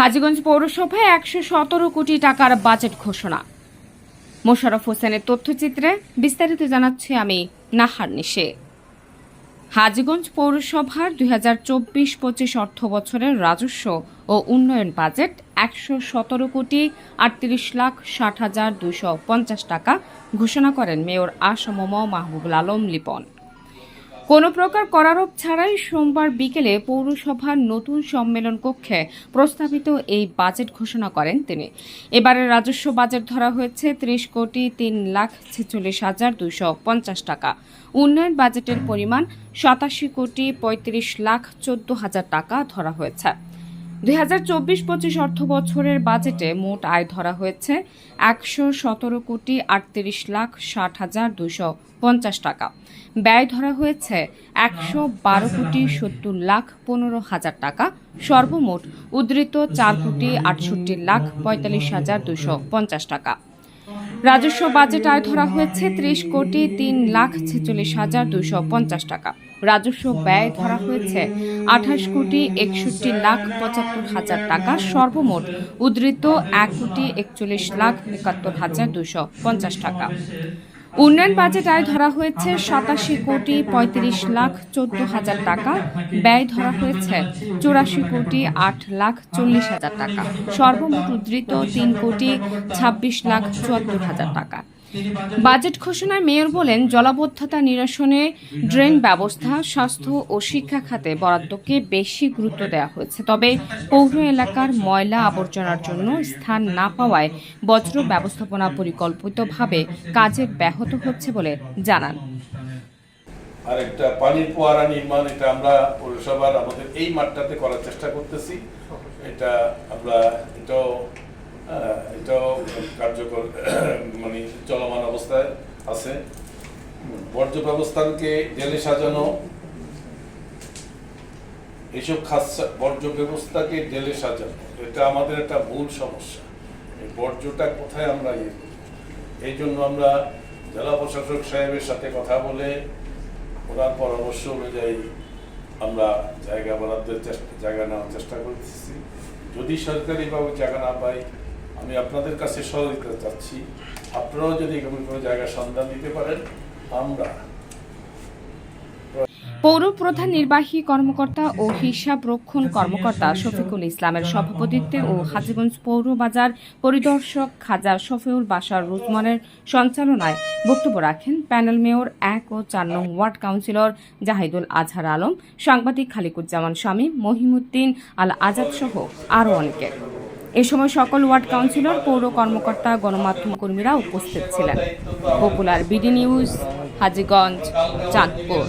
হাজীগঞ্জ পৌরসভায় একশো সতেরো কোটি টাকার বাজেট ঘোষণা। মোশাররফ হোসেনের তথ্যচিত্রে বিস্তারিত জানাচ্ছি আমি নাহার নিশে। হাজীগঞ্জ পৌরসভার দুই হাজার চব্বিশ পঁচিশ অর্থ বছরের রাজস্ব ও উন্নয়ন বাজেট একশো সতেরো কোটি আটত্রিশ লাখ ষাট হাজার দুশো পঞ্চাশ টাকা ঘোষণা করেন মেয়র আসমম মাহবুবুল আলম লিপন। কোনো প্রকার করারোপ ছাড়াই সোমবার বিকেলে পৌরসভার নতুন সম্মেলন কক্ষে প্রস্তাবিত এই বাজেট ঘোষণা করেন তিনি। এবারের রাজস্ব বাজেট ধরা হয়েছে ত্রিশ কোটি তিন লাখ ছেচল্লিশ হাজার দুইশো পঞ্চাশ টাকা। উন্নয়ন বাজেটের পরিমাণ সাতাশি কোটি পঁয়ত্রিশ লাখ চোদ্দ হাজার টাকা ধরা হয়েছে। দুই হাজার চব্বিশ পঁচিশ অর্থ বছরের বাজেটে মোট আয় ধরা হয়েছে একশো সতেরো কোটি আটত্রিশ লাখ ষাট হাজার দুশো পঞ্চাশ টাকা। ব্যয় ধরা হয়েছে একশো বারো কোটি সত্তর লাখ পনেরো হাজার টাকা। সর্বমোট উদ্ধৃত চার কোটি আটষট্টি লাখ পঁয়তাল্লিশ হাজার দুশো পঞ্চাশ টাকা। রাজস্ব বাজেট আয় ধরা হয়েছে ত্রিশ কোটি তিন লাখ ছেচল্লিশ হাজার দুশো পঞ্চাশ টাকা। রাজস্ব ব্যয় ধরা হয়েছে আঠাশ কোটি একষট্টি লাখ পঁচাত্তর হাজার টাকা, সর্বমোট উদ্ধৃত এক কোটি একচল্লিশ লাখ একাত্তর হাজার দুশো পঞ্চাশ টাকা। উন্নয়ন বাজেট আয় ধরা হয়েছে সাতাশি কোটি পঁয়ত্রিশ লাখ চোদ্দ হাজার টাকা, ব্যয় ধরা হয়েছে চৌরাশি কোটি আট লাখ চল্লিশ হাজার টাকা। সর্বমোট উদ্ধৃত তিন কোটি ছাব্বিশ লাখ চুয়াত্তর হাজার টাকা। বাজেট ঘোষণায় মেয়র বলেন, জলাবদ্ধতা নিরসনে ড্রেন ব্যবস্থা, স্বাস্থ্য ও শিক্ষা খাতে বরাদ্দকে বেশি গুরুত্ব দেওয়া হয়েছে। তবে পৌর এলাকার ময়লা আবর্জনার জন্য স্থান না পাওয়ায় বজ্র ব্যবস্থাপনা পরিকল্পিতভাবে কাজে ব্যাহত হচ্ছে বলে জানান। আর একটা পানির নির্মাণ, এটা আমরা পৌরসভার আমাদের এই মাঠটাতে করার চেষ্টা করতেছি। এটা আমরা, এটাও এটাও কার্যকর মানে চলমান অবস্থায় আছে। বর্জ্য ব্যবস্থানকে জেলে সাজানো এইসব খাস বর্জ্য ব্যবস্থাকে জেলে সাজানো, এটা আমাদের একটা মূল সমস্যা। বর্জ্যটা কোথায় আমরা ইয়ে করব? এই জন্য আমরা জেলা প্রশাসক সাহেবের সাথে কথা বলে ওনার পরামর্শ অনুযায়ী আমরা জায়গা বরাদ্দের চেষ্টা জায়গা নেওয়ার চেষ্টা করতেছি। যদি সরকারিভাবে জায়গা না পাই আমি আপনাদের কাছে সহযোগিতা চাচ্ছি। আপনারাও যদি এরকম কোনো জায়গা সন্ধান দিতে পারেন, আমরা পৌর প্রধান নির্বাহী কর্মকর্তা ও হিসাব রক্ষণ কর্মকর্তা শফিকুল ইসলামের সভাপতিত্বে ও হাজীগঞ্জ পৌর বাজার পরিদর্শক খাজা শফিউল বাসার রুজমানের সঞ্চালনায় বক্তব্য রাখেন প্যানেল মেয়র এক ও চার নং ওয়ার্ড কাউন্সিলর জাহিদুল আজহার আলম, সাংবাদিক খালিকুজ্জামান স্বামী, মহিমুদ্দিন আল আজাদ সহ আরও অনেকে। এ সময় সকল ওয়ার্ড কাউন্সিলর, পৌর কর্মকর্তা, গণমাধ্যম কর্মীরা উপস্থিত ছিলেন। Popular BD news, Hajiganj, Chandpur.